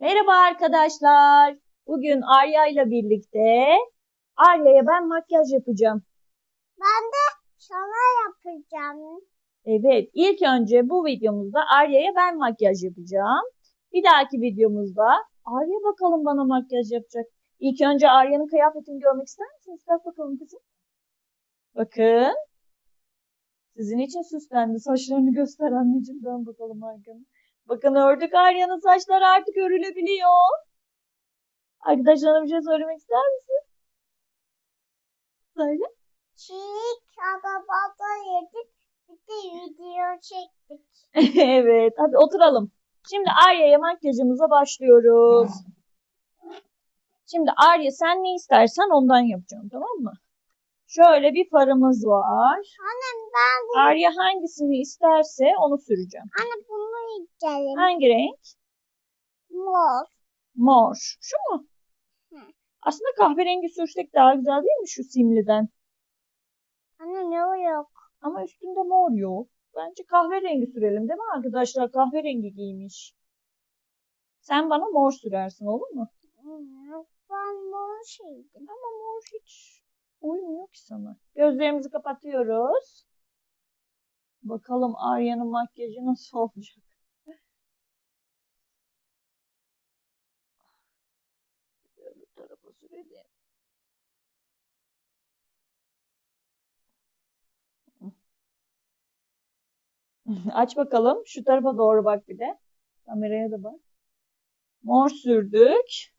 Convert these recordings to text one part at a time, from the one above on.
Merhaba arkadaşlar. Bugün Arya ile birlikte Arya'ya ben makyaj yapacağım. Ben de sana yapacağım. Evet, ilk önce bu videomuzda Arya'ya ben makyaj yapacağım. Bir dahaki videomuzda Arya bakalım bana makyaj yapacak. İlk önce Arya'nın kıyafetini görmek ister misiniz? Bak bakalım kızım. Bakın. Sizin için süslendi. Saçlarını göster anneciğim. Dön bakalım Arya'nın. Bakın ördük Arya'nın saçları artık örülebiliyor. Arkadaşlarına bir şey söylemek ister misin? Söyle. Çiğ arabada yedik. Bir de video çektik. evet, hadi oturalım. Şimdi Arya'ya makyajımıza başlıyoruz. Şimdi Arya sen ne istersen ondan yapacağım tamam mı? Şöyle bir farımız var. Annem ben bu, Arya hangisini isterse onu süreceğim. anne bunu yiyeceğim. Hangi renk? Mor. Mor. Şu mu? Hı. Aslında kahverengi sürsek daha güzel değil mi şu simliden? Anne ne yok? Ama üstünde mor yok. Bence kahverengi sürelim değil mi arkadaşlar? Kahverengi giymiş. Sen bana mor sürersin olur mu? Ben mor şeydim. Ama mor hiç uymuyor ki sana. Gözlerimizi kapatıyoruz. Bakalım Arya'nın makyajı nasıl olacak? Öbür tarafa sürelim. Aç bakalım. Şu tarafa doğru bak bir de. Kameraya da bak. Mor sürdük.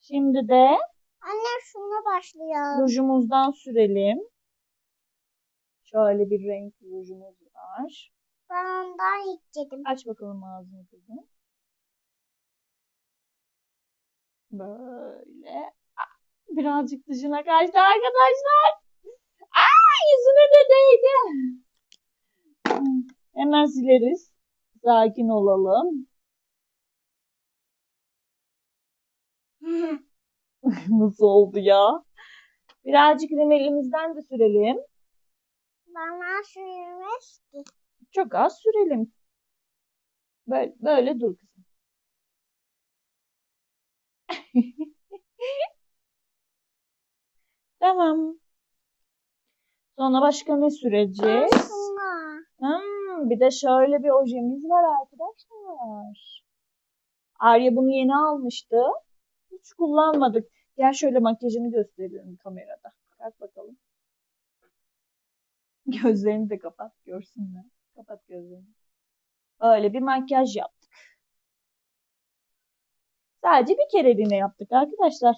Şimdi de Anne şuna başlayalım. rujumuzdan sürelim. Şöyle bir renk rujumuz var. Ben ondan yiyeceğim. Aç bakalım ağzını kızım. Böyle. Ah, Birazcık dışına kaçtı arkadaşlar. Aa, yüzüne de değdi. Hemen sileriz. Sakin olalım. Nasıl oldu ya? Birazcık rimelimizden de sürelim. Bana sürmez ki. Çok az sürelim. Böyle, böyle dur kızım. Tamam. Sonra başka ne süreceğiz? Bir de şöyle bir ojemiz var arkadaşlar. Arya bunu yeni almıştı. Hiç kullanmadık. Gel şöyle makyajını gösteriyorum kamerada. Bak bakalım. Gözlerini de kapat görsünler. Kapat gözlerini. Öyle bir makyaj yaptık. Sadece bir kereliğine yaptık arkadaşlar.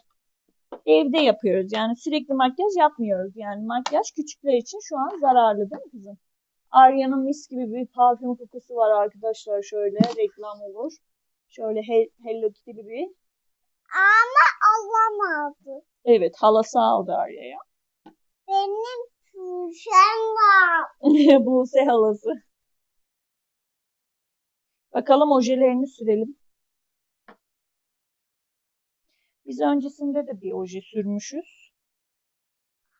Evde yapıyoruz. Yani sürekli makyaj yapmıyoruz. Yani makyaj küçükler için şu an zararlı değil mi kızım? Arya'nın mis gibi bir parfüm kokusu var arkadaşlar. Şöyle reklam olur. Şöyle He- Hello Kitty gibi. Ama alamadı. Evet halası aldı Arya'ya. Benim tuşem var. Buse halası. Bakalım ojelerini sürelim. Biz öncesinde de bir oje sürmüşüz.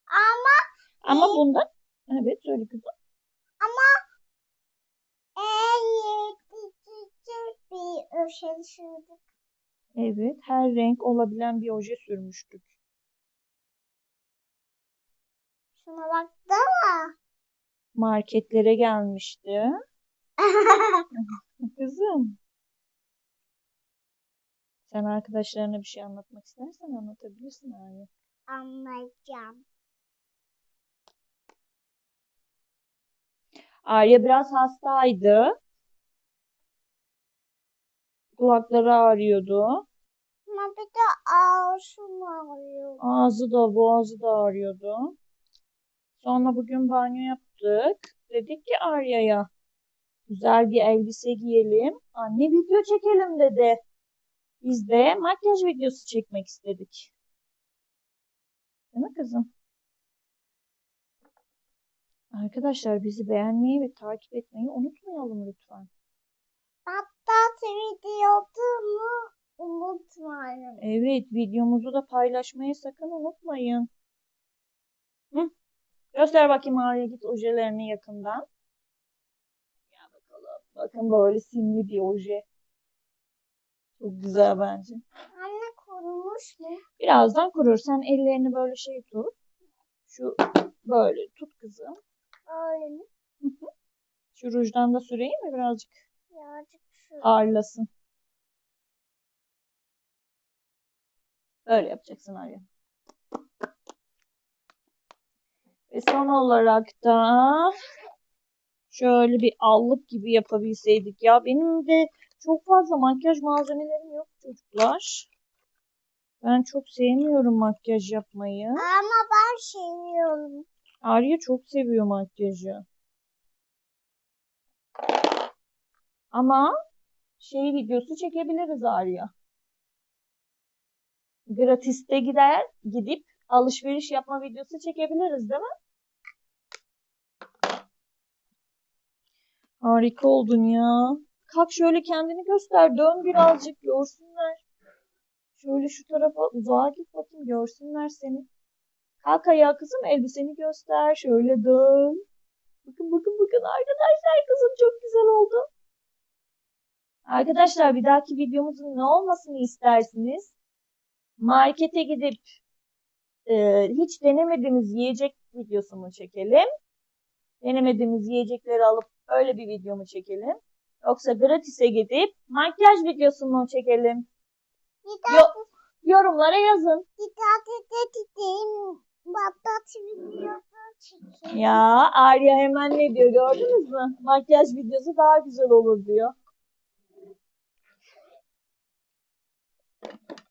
Ama Ama bunda evet söyle kızım. Yetici bir öşel sürdük. Evet her renk olabilen bir oje sürmüştük. Şuna baksana. Marketlere gelmişti. Kızım. Sen arkadaşlarına bir şey anlatmak istersen anlatabilirsin Arya. Anlayacağım. Arya biraz hastaydı. Kulakları ağrıyordu. Ama bir de ağzım ağrıyor. Ağzı da boğazı da ağrıyordu. Sonra bugün banyo yaptık. Dedik ki Arya'ya güzel bir elbise giyelim. Anne video çekelim dedi. Biz de makyaj videosu çekmek istedik. Değil mi kızım? Arkadaşlar bizi beğenmeyi ve takip etmeyi unutmayalım lütfen. Hatta videomu unutmayın. Evet, videomuzu da paylaşmayı sakın unutmayın. Hı? Göster bakayım Arya git ojelerini yakından. Ya bakalım. Bakın böyle simli bir oje. Çok güzel bence. Anne kurumuş mu? Birazdan kurur. Sen ellerini böyle şey tut. Şu böyle tut kızım. Mi? Şu rujdan da süreyim mi birazcık Birazcık şu. ağırlasın. Böyle yapacaksın Arya. Ve son olarak da şöyle bir allık gibi yapabilseydik. Ya benim de çok fazla makyaj malzemelerim yok çocuklar. Ben çok sevmiyorum makyaj yapmayı. Ama ben seviyorum. Arya çok seviyor makyajı. Ama şey videosu çekebiliriz Arya. Gratis'te gider, gidip alışveriş yapma videosu çekebiliriz değil mi? Harika oldun ya. Kalk şöyle kendini göster. Dön birazcık görsünler. Şöyle şu tarafa uzağa git bakayım görsünler seni. Kalk ayağa kızım elbiseni göster. Şöyle dön. Bakın bakın bakın arkadaşlar kızım çok güzel oldu. Arkadaşlar bir dahaki videomuzun ne olmasını istersiniz? Markete gidip e, hiç denemediğimiz yiyecek videosu mu çekelim? Denemediğimiz yiyecekleri alıp öyle bir video mu çekelim? Yoksa gratis'e gidip makyaj videosu mu çekelim? Bir Yo- yorumlara yazın. Babat videosu çekeyim. Ya Arya hemen ne diyor gördünüz mü? Makyaj videosu daha güzel olur diyor.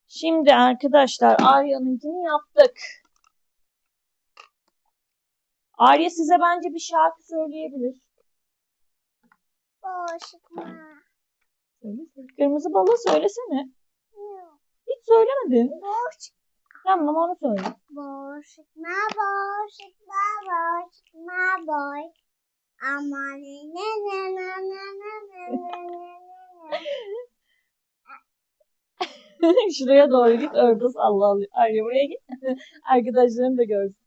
Şimdi arkadaşlar Arya'nınkini yaptık. Arya size bence bir şarkı söyleyebilir. Söyle. Kırmızı balo söylesene. Yok. Hiç söylemedin. Boş. Tamam ama onu söyle. Boşlukma boşlukma boşlukma boş. Aman ne ne ne ne ne ne ne ne ne Şuraya doğru git örtüs Allah Allah. Ayrıca buraya git. Arkadaşlarım da görsün.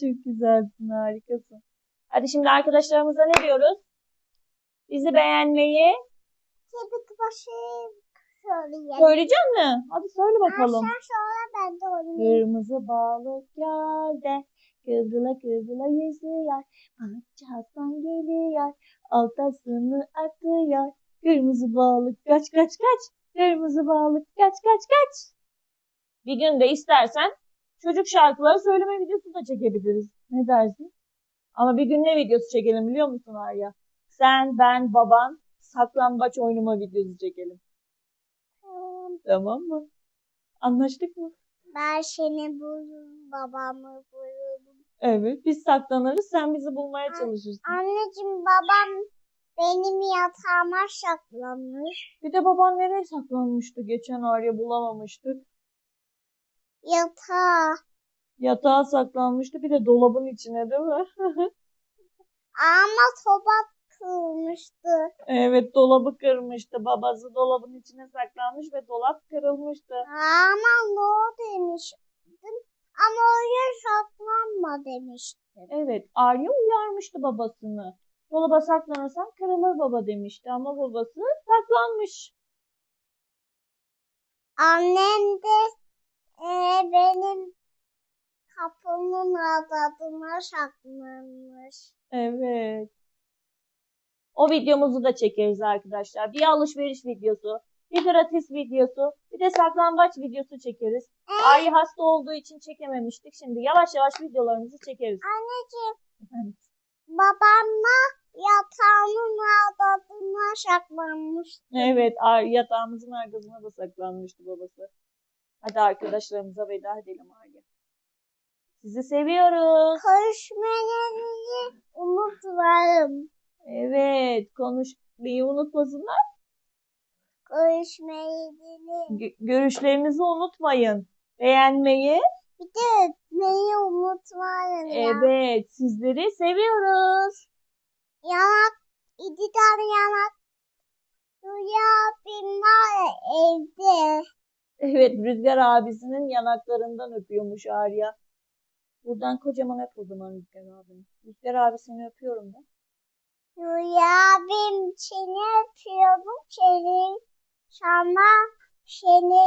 Çok güzelsin harikasın. Hadi şimdi arkadaşlarımıza ne diyoruz? Bizi beğenmeyi. Tabii ki başım söyleyeyim. söyleyecek mi? Hadi söyle bakalım. Sen sonra ben de oynayayım. Kırmızı balık gölde kıvrıla kıvrıla yüzüyor. Balıkçı Hasan geliyor. Oltasını atıyor. Kırmızı balık kaç kaç kaç. Kırmızı balık kaç kaç kaç. Bir gün de istersen çocuk şarkıları söyleme videosu da çekebiliriz. Ne dersin? Ama bir gün ne videosu çekelim biliyor musun Arya? Sen, ben, baban saklambaç oynama videosu çekelim. Hmm, Tamam mı? Anlaştık mı? Ben seni bulurum, babamı bulurum. Evet, biz saklanırız, sen bizi bulmaya çalışırsın. Anneciğim babam benim yatağıma saklanmış. Bir de baban nereye saklanmıştı? Geçen Arya bulamamıştık. Yatağa. Yatağa saklanmıştı, bir de dolabın içine değil mi? Ama soba kırılmıştı. evet, dolabı kırmıştı. Babası dolabın içine saklanmış ve dolap kırılmıştı. Ama ne o demiştim. Ama oraya saklanma demiştim. Evet, Arya uyarmıştı babasını. Dolaba saklanırsan kırılır baba demişti ama babası saklanmış. Annem de e, benim kapımın adadına saklanmış. Evet. O videomuzu da çekeriz arkadaşlar. Bir alışveriş videosu, bir gratis videosu, bir de saklambaç videosu çekeriz. Arya hasta olduğu için çekememiştik. Şimdi yavaş yavaş videolarımızı çekeriz. Anneciğim Efendim? babamla yatağımın adadına saklanmış. Evet, yatağımızın arkasına da saklanmıştı babası. Hadi arkadaşlarımıza veda edelim Arya. Sizi seviyoruz. Görüşmelerinizi unutmayın. Evet, konuşmayı unutmasınlar. Görüşmeyi Gö- görüşlerinizi unutmayın. Beğenmeyi. bir de öpmeyi unutmayın ya. Evet, sizleri seviyoruz. Yanak, iki tane yanak. Rüya bin var ya evde. Evet, Rüzgar abisinin yanaklarından öpüyormuş Arya. Buradan kocaman öp o zaman Rüzgar abini. Rüzgar abi seni öpüyorum da. Rüya bin seni öpüyorum. Senin sana seni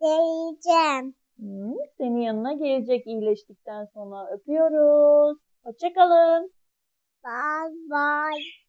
diyeceğim. Hmm, senin yanına gelecek iyileştikten sonra öpüyoruz. Hoşçakalın. Bye bye.